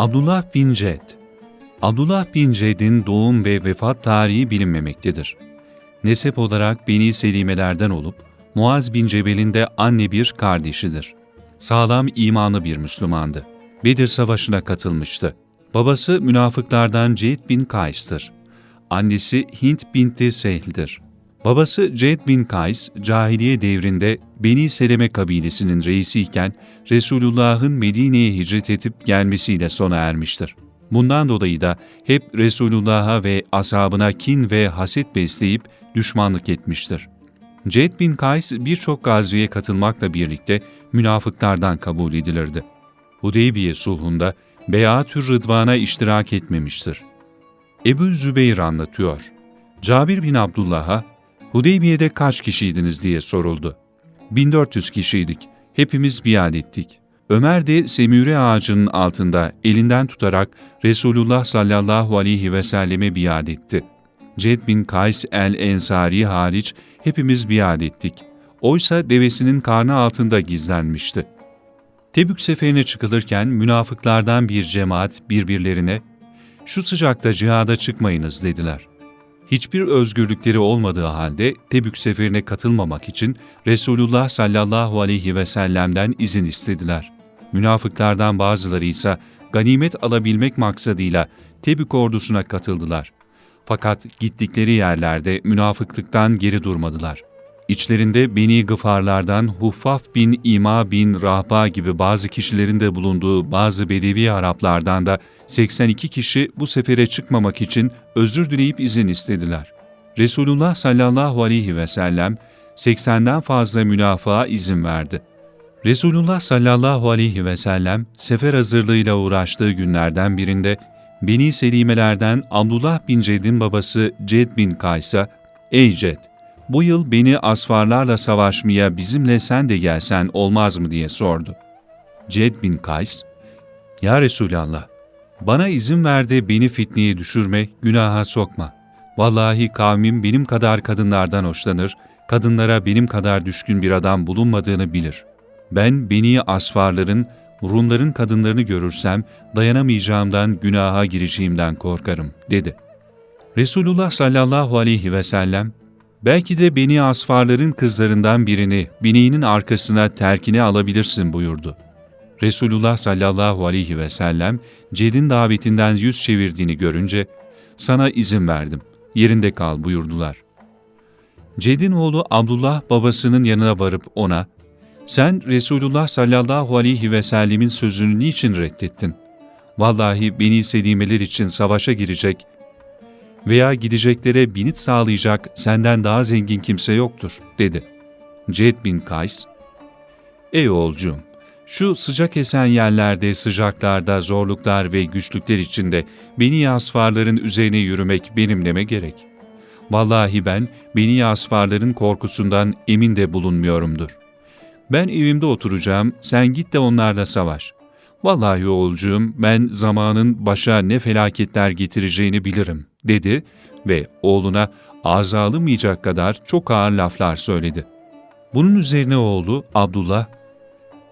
Abdullah bin Ced Abdullah bin Ced'in doğum ve vefat tarihi bilinmemektedir. Nesep olarak Beni Selimelerden olup, Muaz bin Cebel'in de anne bir kardeşidir. Sağlam imanlı bir Müslümandı. Bedir Savaşı'na katılmıştı. Babası münafıklardan Ced bin Kays'tır. Annesi Hint binti Sehl'dir. Babası Ced bin Kays, cahiliye devrinde Beni Seleme kabilesinin reisiyken Resulullah'ın Medine'ye hicret edip gelmesiyle sona ermiştir. Bundan dolayı da hep Resulullah'a ve ashabına kin ve haset besleyip düşmanlık etmiştir. Ced bin Kays birçok gazveye katılmakla birlikte münafıklardan kabul edilirdi. Hudeybiye sulhunda Beyatür Rıdvan'a iştirak etmemiştir. Ebu Zübeyir anlatıyor. Cabir bin Abdullah'a Hudeybiye'de kaç kişiydiniz diye soruldu. 1400 kişiydik. Hepimiz biat ettik. Ömer de semüre ağacının altında elinden tutarak Resulullah sallallahu aleyhi ve selleme biat etti. Ced bin Kays el-Ensari hariç hepimiz biat ettik. Oysa devesinin karnı altında gizlenmişti. Tebük seferine çıkılırken münafıklardan bir cemaat birbirlerine ''Şu sıcakta cihada çıkmayınız.'' dediler. Hiçbir özgürlükleri olmadığı halde Tebük seferine katılmamak için Resulullah sallallahu aleyhi ve sellem'den izin istediler. Münafıklardan bazıları ise ganimet alabilmek maksadıyla Tebük ordusuna katıldılar. Fakat gittikleri yerlerde münafıklıktan geri durmadılar. İçlerinde Beni Gıfarlardan Huffaf bin İma bin Rahba gibi bazı kişilerin de bulunduğu bazı Bedevi Araplardan da 82 kişi bu sefere çıkmamak için özür dileyip izin istediler. Resulullah sallallahu aleyhi ve sellem 80'den fazla münafığa izin verdi. Resulullah sallallahu aleyhi ve sellem sefer hazırlığıyla uğraştığı günlerden birinde Beni Selimelerden Abdullah bin Ced'in babası Ced bin Kays'a ''Ey Ced, bu yıl beni asfarlarla savaşmaya bizimle sen de gelsen olmaz mı?'' diye sordu. Ced bin Kays, ''Ya Resulallah, bana izin ver de beni fitneye düşürme, günaha sokma. Vallahi kavmim benim kadar kadınlardan hoşlanır, kadınlara benim kadar düşkün bir adam bulunmadığını bilir. Ben beni asfarların, Rumların kadınlarını görürsem dayanamayacağımdan günaha gireceğimden korkarım, dedi. Resulullah sallallahu aleyhi ve sellem, belki de beni asfarların kızlarından birini bineğinin arkasına terkine alabilirsin buyurdu. Resulullah sallallahu aleyhi ve sellem Ced'in davetinden yüz çevirdiğini görünce sana izin verdim, yerinde kal buyurdular. Ced'in oğlu Abdullah babasının yanına varıp ona sen Resulullah sallallahu aleyhi ve sellemin sözünü niçin reddettin? Vallahi beni selimeler için savaşa girecek veya gideceklere binit sağlayacak senden daha zengin kimse yoktur, dedi. Ced bin Kays, Ey oğulcum, şu sıcak esen yerlerde, sıcaklarda, zorluklar ve güçlükler içinde beni asfarların üzerine yürümek benimleme gerek. Vallahi ben beni asfarların korkusundan emin de bulunmuyorumdur. Ben evimde oturacağım, sen git de onlarla savaş. Vallahi oğulcuğum ben zamanın başa ne felaketler getireceğini bilirim, dedi ve oğluna ağza alınmayacak kadar çok ağır laflar söyledi. Bunun üzerine oğlu Abdullah,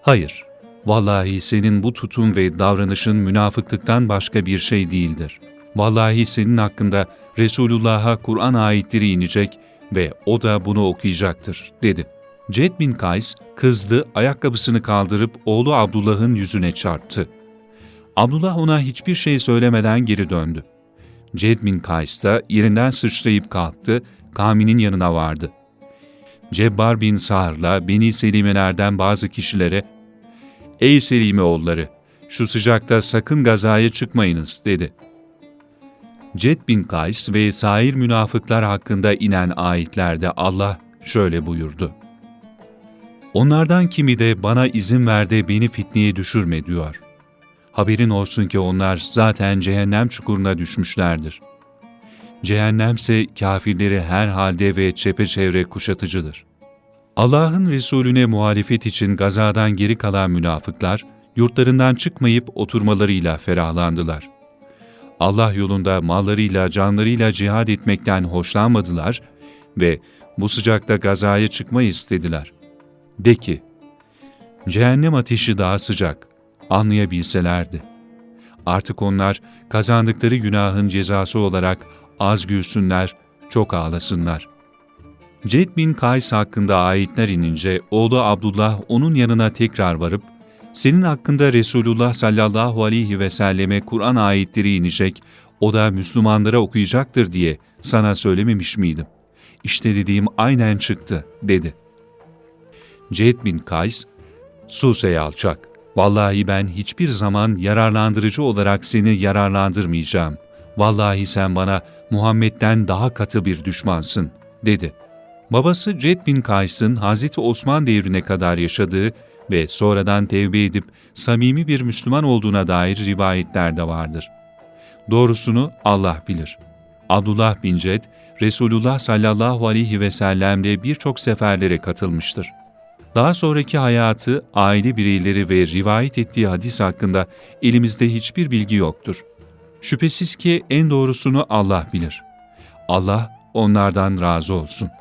''Hayır, vallahi senin bu tutum ve davranışın münafıklıktan başka bir şey değildir. Vallahi senin hakkında Resulullah'a Kur'an ayetleri inecek ve o da bunu okuyacaktır.'' dedi.'' Ced bin Kays kızdı, ayakkabısını kaldırıp oğlu Abdullah'ın yüzüne çarptı. Abdullah ona hiçbir şey söylemeden geri döndü. Ced bin Kays da yerinden sıçrayıp kalktı, kavminin yanına vardı. Cebbar bin Sahr'la Beni Selimelerden bazı kişilere, ''Ey Selime oğulları, şu sıcakta sakın gazaya çıkmayınız.'' dedi. Ced bin Kays ve sair münafıklar hakkında inen ayetlerde Allah şöyle buyurdu. Onlardan kimi de bana izin ver de beni fitneye düşürme diyor. Haberin olsun ki onlar zaten cehennem çukuruna düşmüşlerdir. Cehennemse kafirleri her halde ve çepeçevre kuşatıcıdır. Allah'ın Resulüne muhalefet için gazadan geri kalan münafıklar, yurtlarından çıkmayıp oturmalarıyla ferahlandılar. Allah yolunda mallarıyla, canlarıyla cihad etmekten hoşlanmadılar ve bu sıcakta gazaya çıkmayı istediler. De ki, cehennem ateşi daha sıcak, anlayabilselerdi. Artık onlar kazandıkları günahın cezası olarak az gülsünler, çok ağlasınlar. Ced bin Kays hakkında ayetler inince oğlu Abdullah onun yanına tekrar varıp, senin hakkında Resulullah sallallahu aleyhi ve selleme Kur'an ayetleri inecek, o da Müslümanlara okuyacaktır diye sana söylememiş miydim? İşte dediğim aynen çıktı, dedi. Ced bin Kays, sus ey alçak, vallahi ben hiçbir zaman yararlandırıcı olarak seni yararlandırmayacağım. Vallahi sen bana Muhammed'den daha katı bir düşmansın, dedi. Babası Ced bin Kays'ın Hazreti Osman devrine kadar yaşadığı ve sonradan tevbe edip samimi bir Müslüman olduğuna dair rivayetler de vardır. Doğrusunu Allah bilir. Abdullah bin Ced, Resulullah sallallahu aleyhi ve sellemle birçok seferlere katılmıştır. Daha sonraki hayatı, aile bireyleri ve rivayet ettiği hadis hakkında elimizde hiçbir bilgi yoktur. Şüphesiz ki en doğrusunu Allah bilir. Allah onlardan razı olsun.''